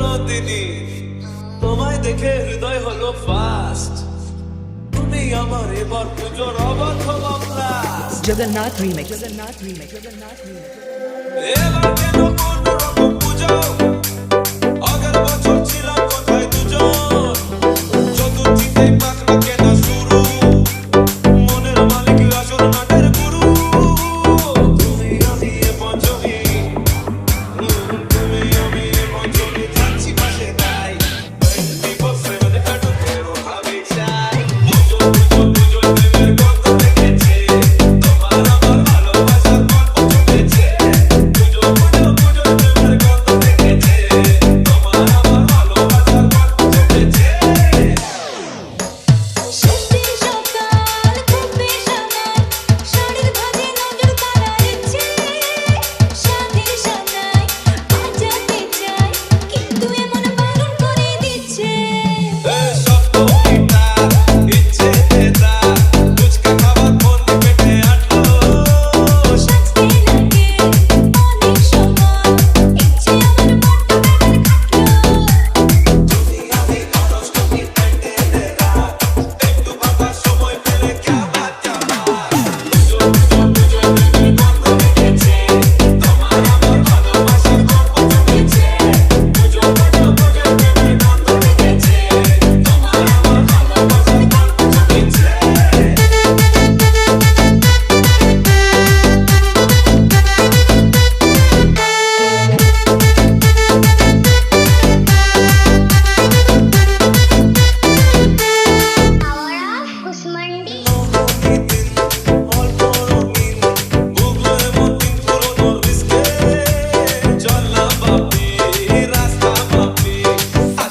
নদিনী তোমায় দেখে হৃদয় হলো ফাস্ট তুমি আমার এবার পুজোর অবাধম Jagannath remake Jagannath remake Jagannath remake এবার কেন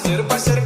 Ser parceiro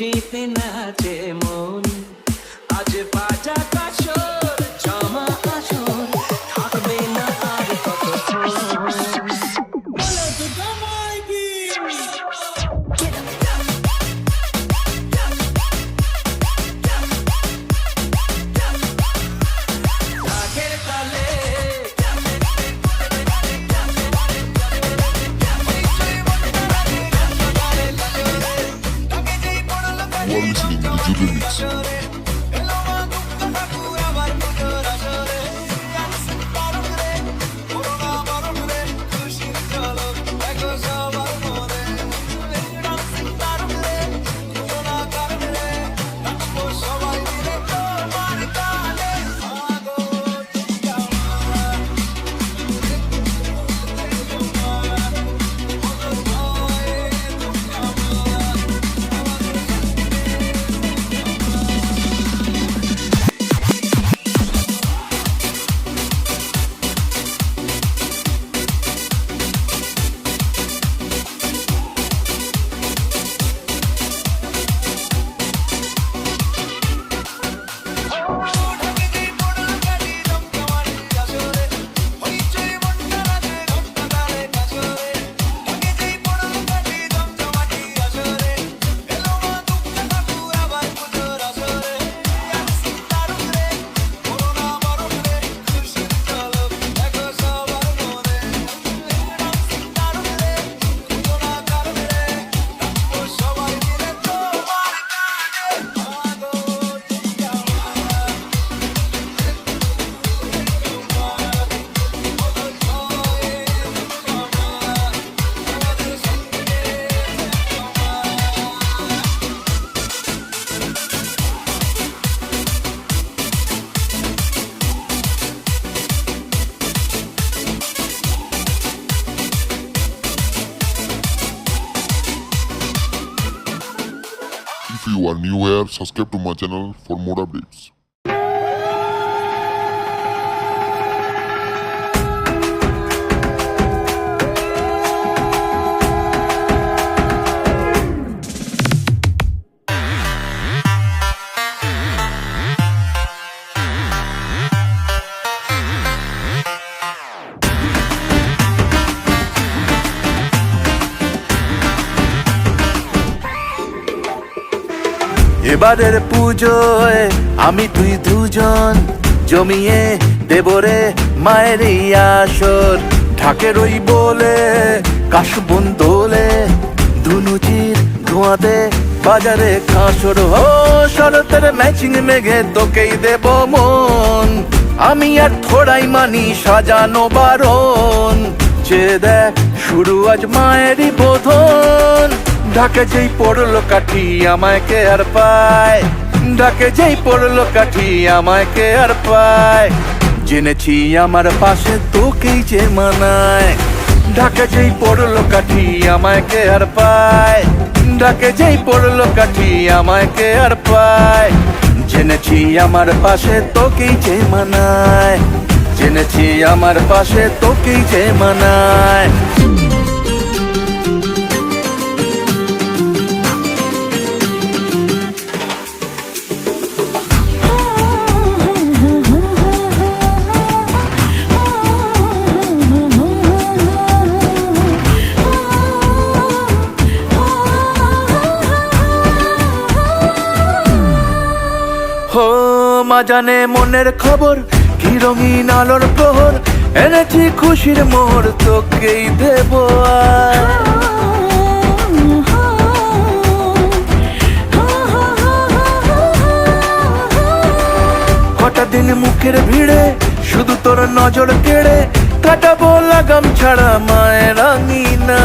খুশিতে নাচে মন। আজ বাজা কাশর new here, subscribe to my channel for more updates. এবারের পুজোয় আমি তুই দুজন জমিয়ে দেবরে মায়ের আসর। ঢাকের ওই বলে কাশবন দোলে ধুনুচির ধোঁয়াতে বাজারে কাঁসর। ও শরতের ম্যাচিং মেঘে তোকেই দেব মন। আমি আর থোড়াই মানি সাজানো বারণ। যে দেখ, শুরু আজ মায়েরই বোধন। ঢাকে যেই পড়ল কাঠি, আমায় কে আর পায়? ঢাকে যেই পড়ল কাঠি, আমায় কে আর পায়? জেনেছি আমার পাশে তোকেই যে মানায়। ঢাকে যেই পড়ল কাঠি, আমায় কে আর পায়? ঢাকে যেই পড়ল কাঠি, আমায় কে আর পায়? জেনেছি আমার পাশে তোকেই যে মানায়। জেনেছি আমার পাশে তোকেই যে মানায়। হো, মা জানে মনের খবর, কি রঙিন আলোর প্রহর, এনেছি খুশির মোহর, তোকেই দেব। কটা দিন মুখের ভিড়ে, শুধু তোর নজর কেড়ে, কাটাবো লাগাম ছাড়া মায়ের রাঙিনা